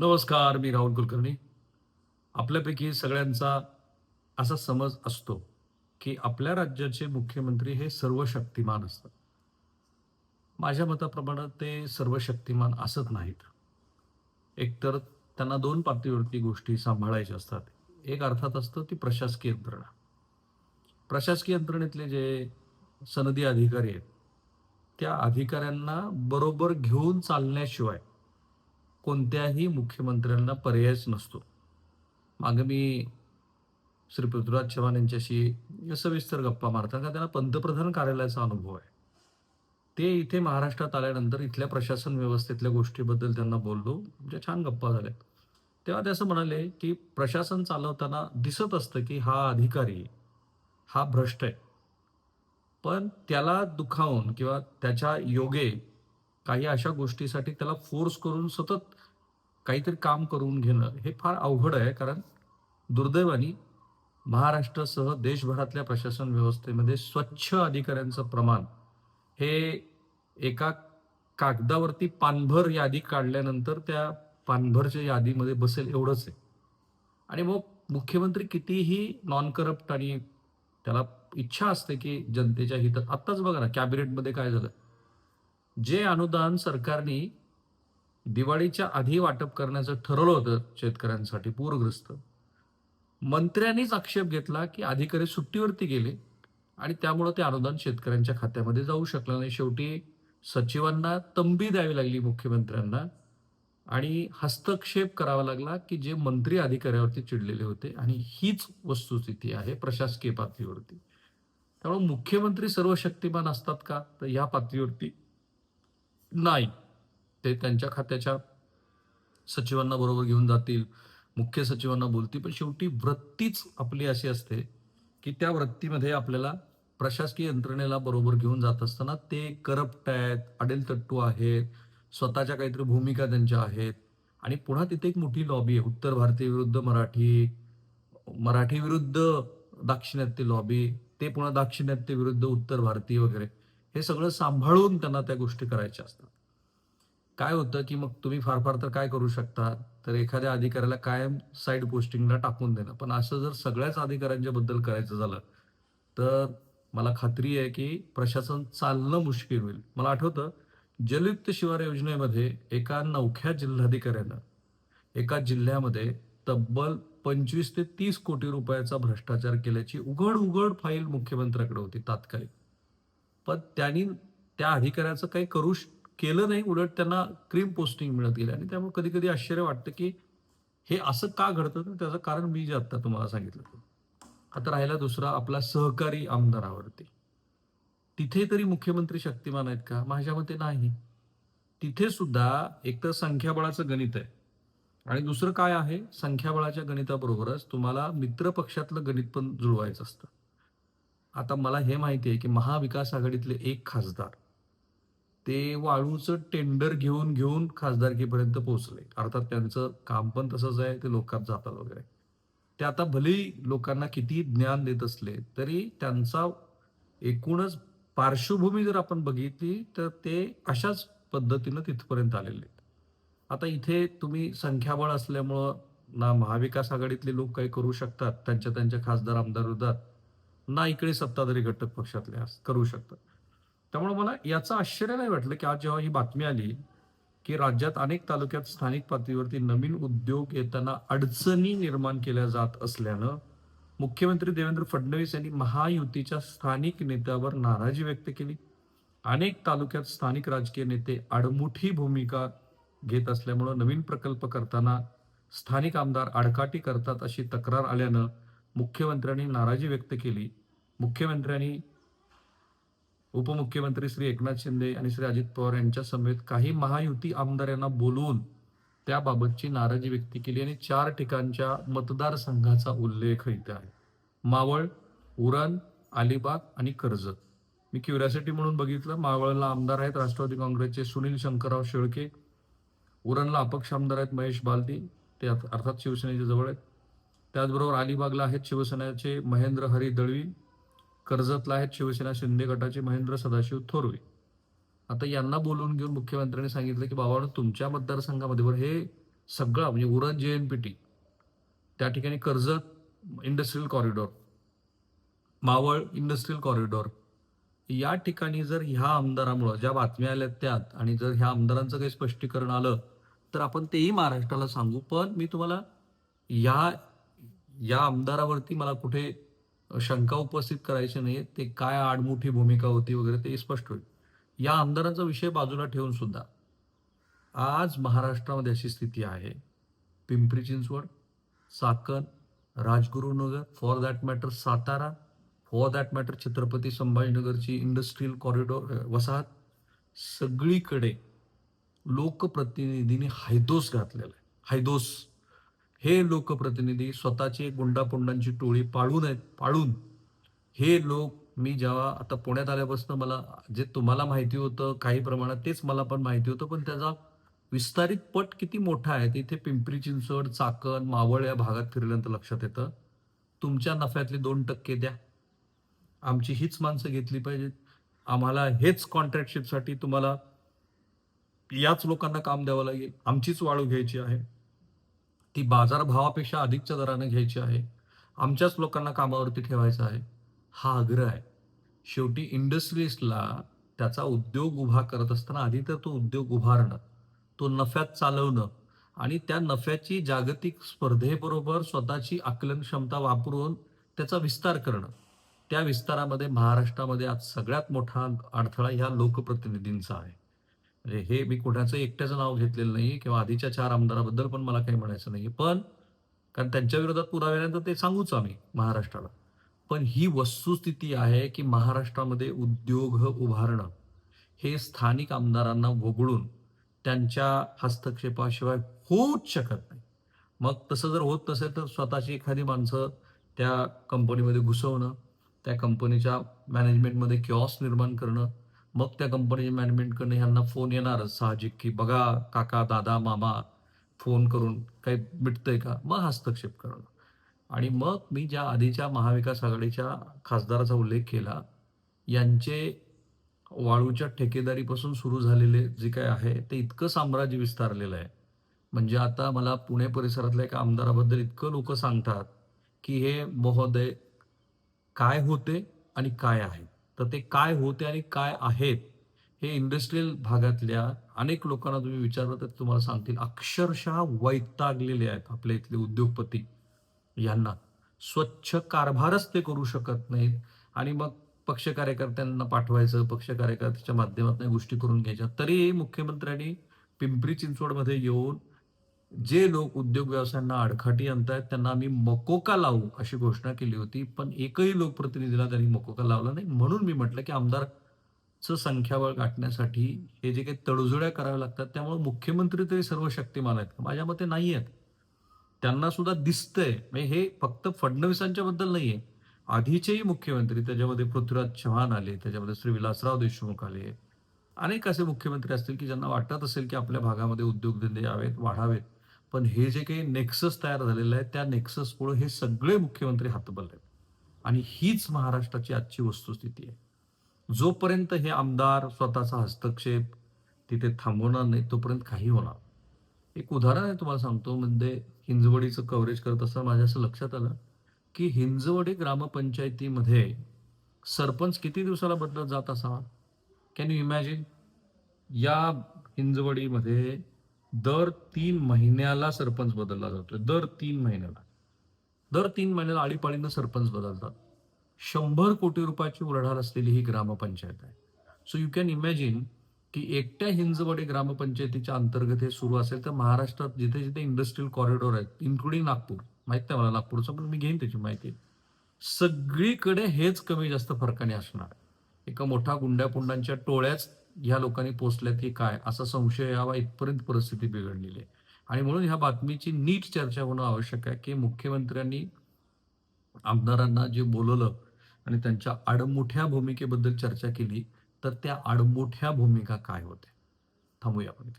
नमस्कार मी राहुल कुलकर्णी. आपल्यापैकी सगळ्यांचा असा समज असतो की आपल्या राज्याचे मुख्यमंत्री हे सर्व शक्तिमान असतात. माझ्या मताप्रमाणे ते सर्व शक्तिमान असत नाहीत. एकतर त्यांना दोन पातळीवरती गोष्टी सांभाळायच्या असतात. एक अर्थात असतं ती प्रशासकीय यंत्रणा. प्रशासकीय यंत्रणेतले जे सनदी अधिकारी आहेत त्या अधिकाऱ्यांना बरोबर घेऊन चालण्याशिवाय कोणत्याही मुख्यमंत्र्यांना पर्यायच नसतो. मागं मी श्री पृथ्वीराज चव्हाण यांच्याशी सविस्तर गप्पा मारतात का त्यांना पंतप्रधान कार्यालयाचा अनुभव आहे. ते इथे महाराष्ट्रात आल्यानंतर इथल्या प्रशासन व्यवस्थेतल्या गोष्टीबद्दल त्यांना बोललो म्हणजे छान गप्पा झाल्या. तेव्हा ते असं म्हणाले की प्रशासन चालवताना दिसत असतं की हा अधिकारी हा भ्रष्ट आहे. पण त्याला दुखावून किंवा त्याच्या योगे काही अशा गोष्टीसाठी त्याला फोर्स करून सतत काहीतरी काम करून घेणं हे फार अवघड आहे. कारण दुर्दैवानी महाराष्ट्रासह देशभरातल्या प्रशासन व्यवस्थेमध्ये स्वच्छ अधिकाऱ्यांचं प्रमाण हे एका कागदावरती पानभर यादी काढल्यानंतर त्या पानभरच्या यादीमध्ये बसेल एवढंच आहे. आणि मग मुख्यमंत्री कितीही नॉन करप्ट आणि त्याला इच्छा असते की जनतेच्या हितात आत्ताच बघा ना कॅबिनेटमध्ये काय झालं? जे अनुदान सरकारने दिवाळीच्या आधी वाटप करण्याचं ठरवलं होतं शेतकऱ्यांसाठी पूरग्रस्त मंत्र्यांनीच आक्षेप घेतला की अधिकारी सुट्टीवरती गेले आणि त्यामुळं ते अनुदान शेतकऱ्यांच्या खात्यामध्ये जाऊ शकलं नाही. शेवटी सचिवांना तंबी द्यावी लागली मुख्यमंत्र्यांना आणि हस्तक्षेप करावा लागला की जे मंत्री अधिकाऱ्यावरती चिडलेले होते आणि हीच वस्तुस्थिती आहे प्रशासकीय पातळीवरती. त्यामुळे मुख्यमंत्री सर्व शक्तिमान असतात का? तर या पातळीवरती नाही. ते त्यांच्या खात्याच्या सचिवांना बरोबर घेऊन जातील मुख्य सचिवांना बोलतील. पण शेवटी वृत्तीच आपली अशी असते की त्या वृत्तीमध्ये आपल्याला प्रशासकीय यंत्रणेला बरोबर घेऊन जात असताना ते करप्ट आहेत अडेलतट्टू आहेत स्वतःच्या काहीतरी भूमिका त्यांच्या आहेत. आणि पुन्हा तिथे एक मोठी लॉबी आहे उत्तर भारतीय विरुद्ध मराठी मराठी विरुद्ध दाक्षिणात्य लॉबी ते पुन्हा दाक्षिणात्य विरुद्ध उत्तर भारतीय वगैरे. हे सगळं सांभाळून त्यांना त्या गोष्टी करायच्या असतात. काय होतं की मग तुम्ही फार फार तर काय करू शकता? तर एखाद्या अधिकाऱ्याला कायम साईड पोस्टिंगला टाकून देणं. पण असं जर सगळ्याच अधिकाऱ्यांच्या बद्दल करायचं झालं तर मला खात्री आहे की प्रशासन चालणं मुश्किल होईल. मला आठवतं जलयुक्त शिवार योजनेमध्ये एका नवख्या जिल्हाधिकाऱ्यानं एका जिल्ह्यामध्ये तब्बल पंचवीस ते तीस कोटी रुपयाचा भ्रष्टाचार केल्याची उघड उघड फाईल मुख्यमंत्र्याकडे होती तात्कालिक. पण त्यांनी त्या अधिकाऱ्याचं काही करू श- केलं नाही उलट त्यांना क्रीम पोस्टिंग मिळत गेली. आणि त्यामुळे कधी कधी आश्चर्य वाटतं की हे असं का घडतं? त्याचं कारण मी जे आत्ता तुम्हाला सांगितलं आता राहिला दुसरा आपला सहकारी आमदारावरती. तिथे तरी मुख्यमंत्री शक्तिमान आहेत का? माझ्या मते नाही. तिथे सुद्धा एक तर संख्याबळाचं गणित आहे. आणि दुसरं काय आहे? संख्याबळाच्या गणिताबरोबरच तुम्हाला मित्र पक्षातलं गणित पण जुळवायचं असतं. आता मला हे माहिती आहे की महाविकास आघाडीतले एक खासदार ते वाळूचं टेंडर घेऊन घेऊन खासदारकीपर्यंत पोहोचले. अर्थात त्यांचं काम पण तसंच आहे ते लोकात जातात वगैरे. ते आता भलेही लोकांना किती ज्ञान देत असले तरी त्यांचा एकूणच पार्श्वभूमी जर आपण बघितली तर ते अशाच पद्धतीनं तिथपर्यंत आलेले आहेत. आता इथे तुम्ही संख्याबळ असल्यामुळं ना महाविकास आघाडीतले लोक काही करू शकतात त्यांच्या त्यांच्या खासदार आमदार विरोधात ना इकडे सत्ताधारी घटक पक्षातले करू शकतात. त्यामुळे मला याचं आश्चर्य नाही वाटलं की आज जेव्हा ही बातमी आली की राज्यात अनेक तालुक्यात स्थानिक पातळीवरती नवीन उद्योग येताना अडचणी निर्माण केल्या जात असल्यानं मुख्यमंत्री देवेंद्र फडणवीस यांनी महायुतीच्या स्थानिक नेत्यावर नाराजी व्यक्त केली. अनेक तालुक्यात स्थानिक राजकीय नेते आडमुठी भूमिका घेत असल्यामुळं नवीन प्रकल्प करताना स्थानिक आमदार आडकाठी करतात अशी तक्रार आल्यानं मुख्यमंत्र्यांनी नाराजी व्यक्त केली. मुख्यमंत्र्यांनी उपमुख्यमंत्री श्री एकनाथ शिंदे आणि श्री अजित पवार यांच्या समेत काही महायुती आमदारांना बोलवून त्याबाबतची नाराजी व्यक्त केली आणि चार ठिकाणच्या मतदारसंघाचा उल्लेख इथे आहे. मावळ उरण अलिबाग आणि कर्जत. मी क्युरियासिटी म्हणून बघितलं. मावळला आमदार आहेत राष्ट्रवादी काँग्रेसचे सुनील शंकरराव शेळके उरणला अपक्ष आमदार आहेत महेश बालदी ते अर्थात शिवसेनेच्या जवळ आहेत. त्याचबरोबर अलिबागला आहेत शिवसेनेचे महेंद्र हरी दळवी कर्जतला आहेत शिवसेना शिंदे गटाचे महेंद्र सदाशिव थोरवे. आता यांना बोलून घेऊन मुख्यमंत्र्यांनी सांगितलं की बाबा तुमच्या मतदारसंघामध्ये बरं हे सगळा म्हणजे उरण जे एन पी टी त्या ठिकाणी Karjat industrial corridor Maval industrial corridor या ठिकाणी जर ह्या आमदारामुळं ज्या बातम्या आल्या त्यात आणि जर ह्या आमदारांचं काही स्पष्टीकरण आलं तर आपण तेही महाराष्ट्राला सांगू. पण मी तुम्हाला या या आमदारावरती मला कुठे शंका उपस्थित करायची नाही ते काय आडमुठी भूमिका होती वगैरे ते स्पष्ट होईल. या आमदारांचा विषय बाजूला ठेवून सुद्धा आज महाराष्ट्रामध्ये अशी स्थिती आहे. Pimpri Chinchwad Chakan Rajgurunagar for that matter Satara for that matter Chhatrapati संभाजीनगरची industrial corridor वसाहत सगळीकडे लोकप्रतिनिधींनी हायदोस घातलेला आहे. हायदोस हे लोकप्रतिनिधी स्वतःची गुंडापुंडांची टोळी पाळून आहेत पाळून. हे लोक मी जेव्हा आता पुण्यात आल्यापासून मला जे तुम्हाला माहिती होतं काही प्रमाणात तेच मला पण माहिती होतं पण त्याचा विस्तारित पट किती मोठा आहे तिथे पिंपरी चिंचवड चाकण मावळ या भागात फिरल्यानंतर लक्षात येतं. तुमच्या नफ्यातले दोन टक्के द्या. आमची हीच माणसं घेतली पाहिजेत. आम्हाला हेच कॉन्ट्रॅक्टशिपसाठी तुम्हाला याच लोकांना काम द्यावं लागेल. आमचीच वाळू घ्यायची आहे. ती बाजारभावापेक्षा अधिकच्या दराने घ्यायची आहे. आमच्याच लोकांना कामावरती ठेवायचं आहे. हा आग्रह आहे. शेवटी इंडस्ट्रीजला त्याचा उद्योग उभा करत असताना आधी तर तो उद्योग उभारणं तो नफ्यात चालवणं आणि त्या नफ्याची जागतिक स्पर्धेबरोबर स्वतःची आकलन क्षमता वापरून त्याचा विस्तार करणं. त्या विस्तारामध्ये महाराष्ट्रामध्ये आज सगळ्यात मोठा अडथळा ह्या लोकप्रतिनिधींचा आहे. म्हणजे हे मी कुणाचं एकट्याचं नाव घेतलेलं नाही किंवा आधीच्या चार आमदाराबद्दल पण मला काही म्हणायचं नाही पण कारण त्यांच्या विरोधात पुराव्यानंतर ते सांगूच आम्ही महाराष्ट्राला. पण ही वस्तुस्थिती आहे की महाराष्ट्रामध्ये उद्योग उभारणं हे स्थानिक आमदारांना वगळून त्यांच्या हस्तक्षेपाशिवाय होऊच शकत नाही. मग तसं जर होत नसेल तर स्वतःची एखादी माणसं त्या कंपनीमध्ये घुसवणं त्या कंपनीच्या मॅनेजमेंटमध्ये किऑस निर्माण करणं मग त्या कंपनीच्या मॅनेजमेंटकडनं ह्यांना फोन येणारच. साहजिक की बघा काका दादा मामा फोन करून काही मिटतंय का? मग हस्तक्षेप करणं. आणि मग मी ज्या आधीच्या महाविकास आघाडीच्या खासदाराचा उल्लेख केला यांचे वाळूच्या ठेकेदारीपासून सुरू झालेले जे काय आहे ते इतकं साम्राज्य विस्तारलेलं आहे. म्हणजे आता मला पुणे परिसरातल्या एका आमदाराबद्दल इतकं लोक सांगतात की हे महोदय काय होते आणि काय आहे तर ते काय होते आणि काय आहेत हे इंडस्ट्रीयल भागातल्या अनेक लोकांना तुम्ही विचारलं तर तुम्हाला सांगतील. अक्षरशः वैतागलेले आहेत आपल्या इथले उद्योगपती यांना. स्वच्छ कारभारच ते करू शकत नाहीत आणि मग पक्ष कार्यकर्त्यांना पाठवायचं पक्ष कार्यकर्त्याच्या माध्यमातून गोष्टी करून घ्यायच्या. तरी मुख्यमंत्र्यांनी पिंपरी चिंचवडमध्ये येऊन जे लोक उद्योग व्यवसायांना आडखाटी आणतायत त्यांना आम्ही मकोका लावू अशी घोषणा केली होती पण एकही लोकप्रतिनिधीला त्यांनी मकोका लावला नाही. म्हणून मी म्हटलं की आमदारचं संख्याबळ गाठण्यासाठी हे जे काही तडजोड्या कराव्या लागतात त्यामुळे मुख्यमंत्री तरी सर्व शक्तिमान आहेत माझ्या मते नाही आहेत. त्यांना सुद्धा दिसतंय. म्हणजे हे फक्त फडणवीसांच्या बद्दल नाहीये. आधीचेही मुख्यमंत्री त्याच्यामध्ये पृथ्वीराज चव्हाण आले त्याच्यामध्ये श्री विलासराव देशमुख आले. अनेक असे मुख्यमंत्री असतील की ज्यांना वाटत असेल की आपल्या भागामध्ये उद्योगधंदे यावेत वाढावेत. पण हे जे काही नेक्सस तयार झालेलं आहे त्या नेक्ससमुळे हे सगळे मुख्यमंत्री हातबल आहेत. आणि हीच महाराष्ट्राची आजची वस्तुस्थिती आहे. जोपर्यंत हे आमदार स्वतःचा हस्तक्षेप तिथे थांबवणार नाही तोपर्यंत काही होणार एक उदाहरण आहे तुम्हाला सांगतो म्हणजे हिंजवडीचं कव्हरेज करत असताना माझ्या असं लक्षात आलं की हिंजवडी ग्रामपंचायतीमध्ये सरपंच किती दिवसाला बदलत जात असावा? कॅन यू इमॅजिन या हिंजवडीमध्ये दर तीन महिन्याला सरपंच बदलला जातोय दर तीन महिन्याला. दर तीन महिन्याला आळीपाळीनं सरपंच बदलतात. शंभर कोटी रुपयाची उलाढाल असलेली ही ग्रामपंचायत आहे. सो यू कॅन इमॅजिन की एकट्या हिंजवडी ग्रामपंचायतीच्या अंतर्गत हे सुरू असेल तर महाराष्ट्रात जिथे जिथे इंडस्ट्रियल कॉरिडॉर आहेत इन्क्लुडिंग नागपूर माहीत नाही मला नागपूरचं पण मी घेईन त्याची माहिती. सगळीकडे हेच कमी जास्त फरकाने असणार. एका मोठ्या गुंड्यापुंडांच्या टोळ्याच ह्या लोकांनी पोचल्यात की काय? असा संशय यावा इथपर्यंत परिस्थिती बिघडलेली आहे. आणि म्हणून ह्या बातमीची नीट चर्चा होणं आवश्यक आहे की मुख्यमंत्र्यांनी आमदारांना जे बोलवलं आणि त्यांच्या आडमुठ्या भूमिकेबद्दल चर्चा केली तर त्या आडमोठ्या भूमिका काय होत्या? थांबूया आपण